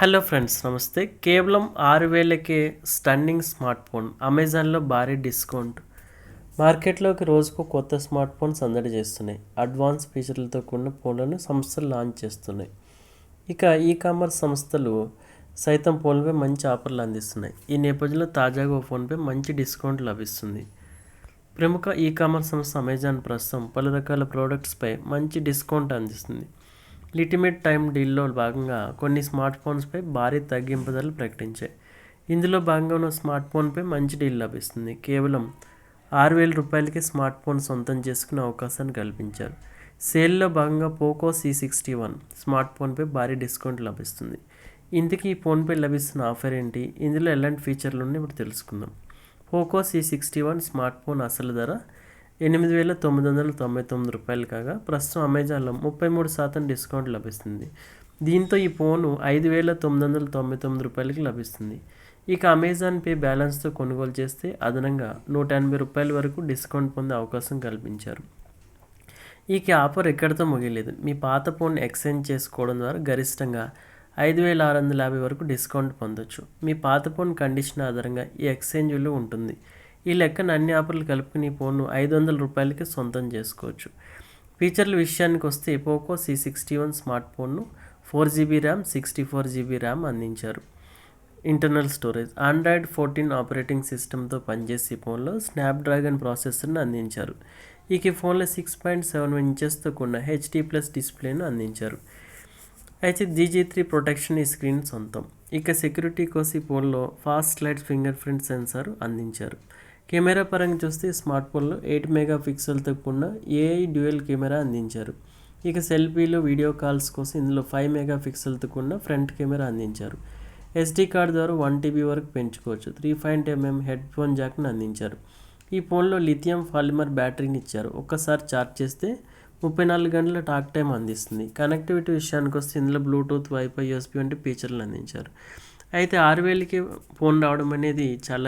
Hello friends నమస్తే. కేవలం ఆరు వేలకే స్టన్నింగ్ స్మార్ట్ ఫోన్ అమెజాన్లో భారీ డిస్కౌంట్. మార్కెట్లోకి రోజుకు కొత్త స్మార్ట్ ఫోన్ సందడి చేస్తున్నాయి. అడ్వాన్స్ ఫీచర్లతో కూడిన ఫోన్లను సంస్థలు లాంచ్ చేస్తున్నాయి. ఇక ఈ కామర్స్ సంస్థలు సైతం ఫోన్పై మంచి ఆఫర్లు అందిస్తున్నాయి. ఈ నేపథ్యంలో తాజాగా ఓ ఫోన్పై మంచి డిస్కౌంట్ లభిస్తుంది. ప్రముఖ ఈ కామర్స్ సంస్థ అమెజాన్ ప్రస్తుతం పలు రకాల ప్రోడక్ట్స్పై మంచి డిస్కౌంట్ అందిస్తుంది. లిటిమేట్ టైం డీల్లో భాగంగా కొన్ని స్మార్ట్ ఫోన్స్పై భారీ తగ్గింపు ధరలు ప్రకటించాయి. ఇందులో భాగంగా ఉన్న స్మార్ట్ ఫోన్పై మంచి డీల్ లభిస్తుంది. కేవలం ఆరు వేల రూపాయలకి స్మార్ట్ ఫోన్ సొంతం చేసుకునే అవకాశాన్ని కల్పించారు. సేల్లో భాగంగా Poco C sixty one smart ఫోన్పై భారీ డిస్కౌంట్ లభిస్తుంది. ఇంతకీ ఈ ఫోన్పై లభిస్తున్న ఆఫర్ ఏంటి? ఇందులో ఎలాంటి ఫీచర్లు ఉన్నాయి ఇప్పుడు తెలుసుకుందాం. Poco C sixty one smartphone అసలు ధర ఎనిమిది వేల తొమ్మిది వందల తొంభై తొమ్మిది రూపాయలు కాగా ప్రస్తుతం అమెజాన్లో ముప్పై మూడు శాతం డిస్కౌంట్ లభిస్తుంది. దీంతో ఈ ఫోను ఐదు వేల తొమ్మిది వందల తొంభై తొమ్మిది రూపాయలకి లభిస్తుంది. ఇక అమెజాన్ పే బ్యాలెన్స్తో కొనుగోలు చేస్తే అదనంగా నూట ఎనభై రూపాయల వరకు డిస్కౌంట్ పొందే అవకాశం కల్పించారు. ఈ ఆఫర్ ఎక్కడితో ముగియలేదు. మీ పాత ఫోన్ ఎక్స్చేంజ్ చేసుకోవడం ద్వారా గరిష్టంగా ఐదు వేల ఆరు వందల యాభై వరకు డిస్కౌంట్ పొందొచ్చు. మీ పాత ఫోన్ కండిషన్ ఆధారంగా ఈ ఎక్స్చేంజ్ విలువ ఉంటుంది. ఈ లెక్కన అన్ని ఆఫర్లు కలుపుకుని ఫోన్ను ఐదు వందల రూపాయలకి సొంతం చేసుకోవచ్చు. ఫీచర్ల విషయానికి వస్తే Poco C sixty one smart ఫోన్ను four GB RAM sixty four GB RAM అందించారు. Internal storage Android fourteen operating సిస్టమ్తో పనిచేసే ఫోన్లో స్నాప్డ్రాగన్ ప్రాసెసర్ను అందించారు. ఇక ఈ ఫోన్లో సిక్స్ పాయింట్ సెవెన్ ఇంచెస్తో కూడిన హెచ్డీ ప్లస్ డిస్ప్లేను అందించారు. అయితే జీజీ త్రీ ప్రొటెక్షన్ ఈ స్క్రీన్ సొంతం. ఇక సెక్యూరిటీ కోసం ఈ ఫోన్లో fast light fingerprint sensor అందించారు. కెమెరా పరంగా చూస్తే స్మార్ట్ ఫోన్లో ఎయిట్ మెగా పిక్సెల్తో కూడిన ఏఐ డ్యూయల్ కెమెరా అందించారు. ఇక సెల్ఫీలు వీడియో కాల్స్ కోసం ఇందులో ఫైవ్ మెగా పిక్సెల్తో కూడిన ఫ్రంట్ కెమెరా అందించారు. ఎస్డీ కార్డ్ ద్వారా వన్ టీబీ వరకు పెంచుకోవచ్చు. Three point MM headphone జాక్ను అందించారు. ఈ ఫోన్లో లిథియం పాలిమర్ బ్యాటరీని ఇచ్చారు. ఒక్కసారి ఛార్జ్ చేస్తే ముప్పై నాలుగు గంటల టాక్ టైం అందిస్తుంది. కనెక్టివిటీ విషయానికి వస్తే ఇందులో బ్లూటూత్ వైఫై యూఎస్పీ వంటి ఫీచర్లు అందించారు. అయితే ఆరు వేలకి ఫోన్ రావడం అనేది చాలా